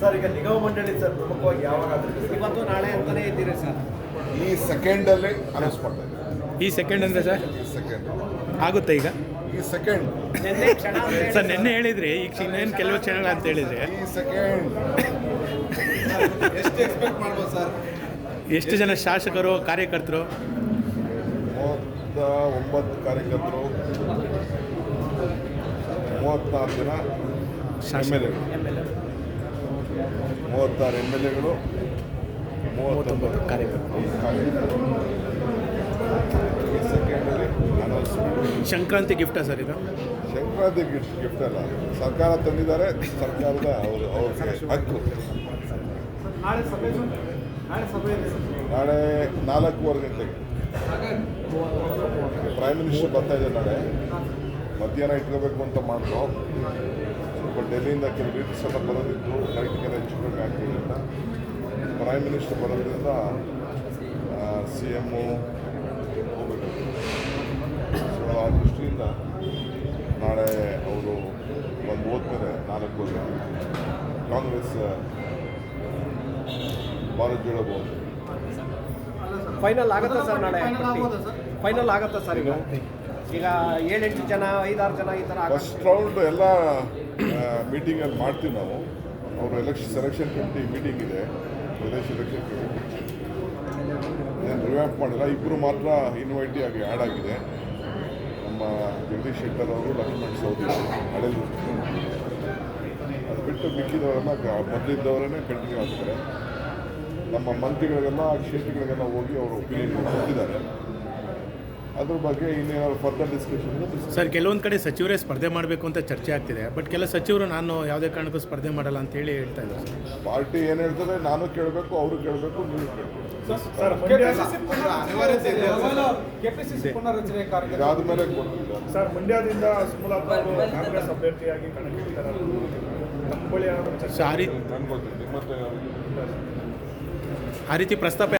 Sir ಈಗ ನಿಗಮ ಮಂಡಳಿ ಸರ್ ಪ್ರಮುಖವಾಗಿ ಯಾವಾಗ ಆಗುತ್ತೆ ಇವತ್ತು ನಾಳೆ ಅಂತಾನೆ ಇದ್ದೀರಿ ಸರ್. ಈ ಸೆಕೆಂಡಲ್ಲಿ ಅನೌನ್ಸ್ ಮಾಡ್ತಾ ಈ ಸೆಕೆಂಡ್ ಅಂದ್ರೆ ಸರ್? ಸೆಕೆಂಡ್ ಆಗುತ್ತೆ ಈಗ? ಈ ಸೆಕೆಂಡ್ ನಿನ್ನೆ ಕ್ಷಣ ಸರ್ ನಿನ್ನೆ ಹೇಳಿದ್ರಿ ಈಗ ಇನ್ನೇನು ಕೆಲವು ಕ್ಷಣಗಳು ಅಂತ ಹೇಳಿದ್ರಿ. ಈ ಸೆಕೆಂಡ್ ಎಷ್ಟು ಎಕ್ಸ್ಪೆಕ್ಟ್ ಮಾಡ್ಬೋದು ಸರ್? ಎಷ್ಟು ಜನ ಶಾಸಕರು ಕಾರ್ಯಕರ್ತರು? ಮೂವತ್ತ ಒಂಬತ್ತು ಕಾರ್ಯಕರ್ತರು ಮೂವತ್ತಾರು ಜನ ಶಾಸಕರು. ಮೂವತ್ತಾರು ಎಂ ಎಲ್ ಎಗಳು ಮೂವತ್ತೊಂಬತ್ತು ಕಾರ್ಯಕರ್ತರು. ಈ ಸೆಕೆಂಡಲ್ಲಿ ಅನೌನ್ಸ್ಮೆಂಟ್ ಸಂಕ್ರಾಂತಿ ಗಿಫ್ಟಾ ಸರ್ ಇದು? ಸಂಕ್ರಾಂತಿ ಗಿಫ್ಟ್ ಗಿಫ್ಟ್ ಅಲ್ಲ. ಸರ್ಕಾರ ತಂದಿದ್ದಾರೆ ಸರ್ಕಾರದ ಅವರು ಅವ್ರಿಗೆ ಹಕ್ಕು. ನಾಳೆ ನಾಲ್ಕೂವರೆ ಗಂಟೆಗೆ ಪ್ರೈಮ್ ಮಿನಿಸ್ಟರ್ ಬರ್ತಾ ಇದೆ ನಾಳೆ ಮಧ್ಯಾಹ್ನ ಇಟ್ಕೋಬೇಕು ಅಂತ ಮಾಡಿದ್ರು. ಸ್ವಲ್ಪ ಡೆಲ್ಲಿಯಿಂದ ಕೆಲವು ಲೀಡರ್ಸ್ ಎಲ್ಲ ಬರೋದಿದ್ದು ಫ್ಲೈಟ್ಗೆಲ್ಲ ಕಡಿಮೆ ಆಗ್ತಿದ್ದರಿಂದ ಪ್ರೈಮ್ ಮಿನಿಸ್ಟರ್ ಬರೋದ್ರಿಂದ ಸಿ ಎಮ್ಮು ಹೋಗಬೇಕು ಸೊ ಆ ದೃಷ್ಟಿಯಿಂದ ನಾಳೆ ಅವರು ಒಂದು ಓದ್ತಾರೆ ನಾಲ್ಕು ವರ್ಷ ಕಾಂಗ್ರೆಸ್ ಭಾರತ್ ಜೋಡೋ ಬಹುದು ಫೈನಲ್ ಆಗುತ್ತಾ ಸರ್ ನಾಳೆ ಫೈನಲ್ ಆಗುತ್ತಾ ಸರ್ ಈಗ? ಈಗ ಏಳೆಂಟು ಜನ ಐದಾರು ಜನ ಈ ಥರ. ಫಸ್ಟ್ ರೌಂಡ್ ಎಲ್ಲ ಮೀಟಿಂಗಲ್ಲಿ ಮಾಡ್ತೀವಿ ನಾವು. ಅವರು ಎಲೆಕ್ಷನ್ ಸೆಲೆಕ್ಷನ್ ಕಮಿಟಿ ಮೀಟಿಂಗ್ ಇದೆ, ಪ್ರದೇಶ ಎಲೆಕ್ಷನ್ ಕಮಿಟಿ ಏನು ರಿವ್ಯಾಂಪ್ ಮಾಡಿಲ್ಲ ಇಬ್ಬರು ಮಾತ್ರ ಇನ್ವೈಟಿ ಆಗಿ ಆ್ಯಡ್ ಆಗಿದೆ. ನಮ್ಮ ಜಗದೀಶ್ ಶೆಟ್ಟರ್ ಅವರು, ಲಕ್ಷ್ಮಣ್ ಸೌದಿ ಹಳೆದು ಅದು ಬಿಟ್ಟು ಮಿಕ್ಕಿದವರೆಲ್ಲ ಮೊದಲಿದ್ದವರೇ ಕಂಟಿನ್ಯೂ ಆಗ್ತಾರೆ. ನಮ್ಮ ಮಂತ್ರಿಗಳಿಗೆಲ್ಲ ಕ್ಷೇತ್ರಗಳಿಗೆಲ್ಲ ಹೋಗಿ ಅವರು ಒಪಿನಿಯನ್ ಕೊಟ್ಟಿದ್ದಾರೆ. ಅದ್ರ ಬಗ್ಗೆ ಇನ್ನೇನಾದ್ರು ಫರ್ದರ್ ಡಿಸ್ಕಷನ್ ಸರ್ ಕೆಲವೊಂದು ಕಡೆ ಸಚಿವರೇ ಸ್ಪರ್ಧೆ ಮಾಡಬೇಕು ಅಂತ ಚರ್ಚೆ ಆಗ್ತಿದೆ ಬಟ್ ಕೆಲ ಸಚಿವರು ನಾನು ಯಾವುದೇ ಕಾರಣಕ್ಕೂ ಸ್ಪರ್ಧೆ ಮಾಡಲ್ಲ ಅಂತ ಹೇಳಿ ಹೇಳ್ತಾ ಇದ್ದಾರೆ ಸರ್. ಪಾರ್ಟಿ ಏನು ಹೇಳ್ತದೆ ನಾನು ಕೇಳಬೇಕು ಅವರು ಕೇಳಬೇಕು ನೀವು ಕೇಳಬೇಕು. ಸರ್ ಇದಾದ ಮೇಲೆ ಮಂಡ್ಯದಿಂದ ಸುಮಲತಾ ಅವರು ಕಾಂಗ್ರೆಸ್ ಅಭ್ಯರ್ಥಿಯಾಗಿ ಆ ರೀತಿ ಪ್ರಸ್ತಾಪ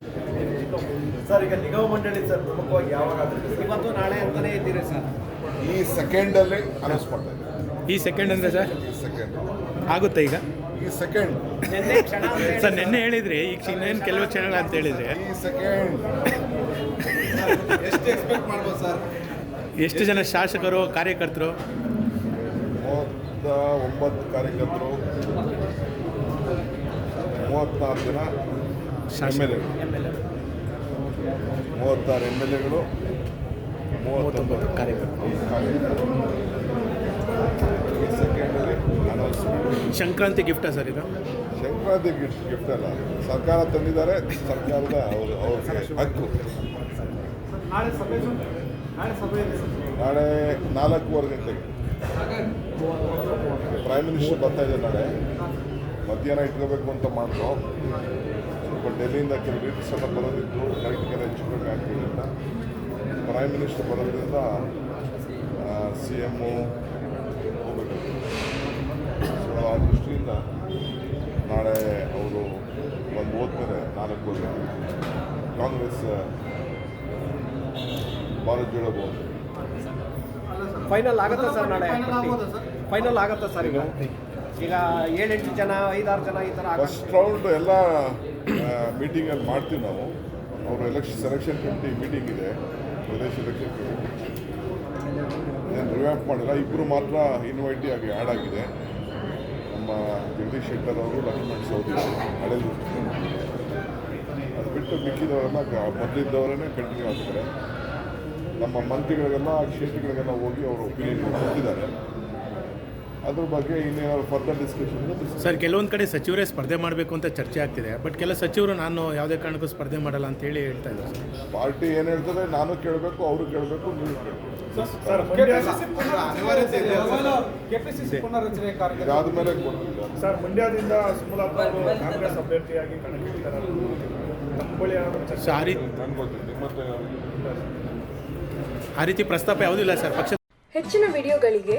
ಸರ್ ಈಗ ನಿಗಮ ಮಂಡಳಿ ಸರ್ ಪ್ರಮುಖವಾಗಿ ಯಾವಾಗ ಇವತ್ತು ನಾಳೆ ಅಂತಲೇ ಇದ್ದೀರಿ ಸರ್. ಈ ಸೆಕೆಂಡಲ್ಲಿ ಅನೌನ್ಸ್ ಮಾಡ್ತಾ ಈ ಸೆಕೆಂಡ್ ಅಂದರೆ ಸರ್? ಸೆಕೆಂಡ್ ಆಗುತ್ತೆ ಈಗ? ಈ ಸೆಕೆಂಡ್ ನಿನ್ನೆ ಕ್ಷಣ ಅಂತ ಸರ್ ನಿನ್ನೆ ಹೇಳಿದ್ರಿ ಈಗ ಇನ್ನೇನು ಕೆಲವು ಚಾನೆಲ್ ಅಂತ ಹೇಳಿದ್ರೆ. ಈ ಸೆಕೆಂಡ್ ಎಷ್ಟು ಎಕ್ಸ್ಪೆಕ್ಟ್ ಮಾಡ್ಬೋದು ಸರ್? ಎಷ್ಟು ಜನ ಶಾಸಕರು ಕಾರ್ಯಕರ್ತರು? ಮೂವತ್ತ ಒಂಬತ್ತು ಕಾರ್ಯಕರ್ತರು. ಮೂವತ್ತಾರು ಜನ ಎಗಳು. ಮೂವತ್ತಾರು ಎಂ ಎಲ್ ಎಗಳು ಮೂವತ್ತೊಂಬತ್ತು ಕಾರ್ಯಕರ್ತರು. ಸೆಕೆಂಡಲ್ಲಿ ಅನೌನ್ಸ್ಮೆಂಟ್ ಸಂಕ್ರಾಂತಿ ಗಿಫ್ಟಾ ಸರ್ ಇದು? ಸಂಕ್ರಾಂತಿ ಗಿಫ್ಟ್ ಗಿಫ್ಟ್ ಅಲ್ಲ. ಸರ್ಕಾರ ತಂದಿದ್ದಾರೆ ಸರ್ಕಾರದ ಅವರು ಅವ್ರ ಹಕ್ಕು. ನಾಳೆ ನಾಲ್ಕೂವರೆ ಗಂಟೆಗೆ. ಪ್ರೈಮ್ ಮಿನಿಸ್ಟರ್ ಬರ್ತಾ ಇದೆ ನಾಳೆ. ಮಧ್ಯಾಹ್ನ ಇಟ್ಕೋಬೇಕು ಅಂತ ಮಾಡಿದ್ರು. ಸ್ವಲ್ಪ ಡೆಲ್ಲಿಯಿಂದ ಕೆಲವು ಲೀಡರ್ಸ್ ಎಲ್ಲ ಬರೋದಿದ್ದು ಫ್ಲೈಟ್ಗೆಲ್ಲ ಕಡಿಮೆ ಆಗ್ತಿರಲಿಲ್ಲ ಪ್ರೈಮ್ ಮಿನಿಸ್ಟರ್ ಬರೋದ್ರಿಂದ ಸಿ ಎಮ್ಮು ಹೋಗಬೇಕು. ಸೊ ಆ ದೃಷ್ಟಿಯಿಂದ ನಾಳೆ ಅವರು ಒಂದು ಹೋದ್ಮೇಲೆ ನಾಲ್ಕೂವರೆ ಕಾಂಗ್ರೆಸ್ ಭಾರತ್ ಜೋಡೋ ಫೈನಲ್ ಆಗುತ್ತಾ ಸರ್ ನಾಳೆ? ಫೈನಲ್ ಆಗುತ್ತಾ? ಸರ್ ಈಗ ಈಗ ಏಳೆಂಟು ಜನ ಐದಾರು ಜನ ಈ ಥರ. ಫಸ್ಟ್ ರೌಂಡ್ ಎಲ್ಲ ಮೀಟಿಂಗಲ್ಲಿ ಮಾಡ್ತೀವಿ ನಾವು. ಅವರು ಎಲೆಕ್ಷನ್ ಸೆಲೆಕ್ಷನ್ ಕಮಿಟಿ ಮೀಟಿಂಗ್ ಇದೆ, ಪ್ರದೇಶ ಎಲೆಕ್ಷನ್ ಕಮಿಟಿ ಏನು ರಿವ್ಯಾಂಪ್ ಮಾಡಿಲ್ಲ ಇಬ್ಬರು ಮಾತ್ರ ಇನ್ವೈಟಿ ಆಗಿ ಆ್ಯಡ್ ಆಗಿದೆ. ನಮ್ಮ ಜಗದೀಶ್ ಶೆಟ್ಟರ್ ಅವರು, ಲಕ್ಷ್ಮಣ್ ಸೌದಿ ಹಳೆದು ಅದು ಬಿಟ್ಟು ಮಿಕ್ಕಿದವರೆಲ್ಲ ಮೊದಲಿದ್ದವರೇ ಕಂಟಿನ್ಯೂ ಆಗ್ತಾರೆ. ನಮ್ಮ ಮಂತ್ರಿಗಳಿಗೆಲ್ಲ ಕ್ಷೇತ್ರಗಳಿಗೆಲ್ಲ ಹೋಗಿ ಅವರು ಒಪಿನಿಯನ್ ಕೊಟ್ಟಿದ್ದಾರೆ. ಅದ್ರ ಬಗ್ಗೆ ಇನ್ನೇನಾದ್ರು ಫರ್ದರ್ ಡಿಸ್ಕಷನ್ ಸರ್ ಕೆಲವೊಂದು ಕಡೆ ಸಚಿವರೇ ಸ್ಪರ್ಧೆ ಮಾಡಬೇಕು ಅಂತ ಚರ್ಚೆ ಆಗ್ತಿದೆ ಬಟ್ ಕೆಲ ಸಚಿವರು ನಾನು ಯಾವುದೇ ಕಾರಣಕ್ಕೂ ಸ್ಪರ್ಧೆ ಮಾಡಲ್ಲ ಅಂತ ಹೇಳಿ ಹೇಳ್ತಾ ಇದ್ದಾರೆ ಪಾರ್ಟಿ ಏನು ಹೇಳ್ತದೆ ನಾನು ಕೇಳಬೇಕು ಅವರು ಕೇಳಬೇಕು ನೀವು ಸರ್ ಇದಾದ ಮೇಲೆ ಕೊಡ್ತಿಲ್ಲ ಮಂಡ್ಯದಿಂದ ಸುಮಲತಾ ಅವರು ಕಾಂಗ್ರೆಸ್ ಅಭ್ಯರ್ಥಿಯಾಗಿ ಕಣಕ್ಕಿಳಿದ್ದಾರೆ ನಮ್ಮ ಬಳಿ ಏನಾದರೂ ಚರ್ಚೆ ಆ ರೀತಿ ಮತ್ತೆ ಆ ರೀತಿ ಪ್ರಸ್ತಾಪ ಯಾವುದೂ ಇಲ್ಲ ಸರ್ ಪಕ್ಷ ಹೆಚ್ಚಿನ ವಿಡಿಯೋಗಳಿಗೆ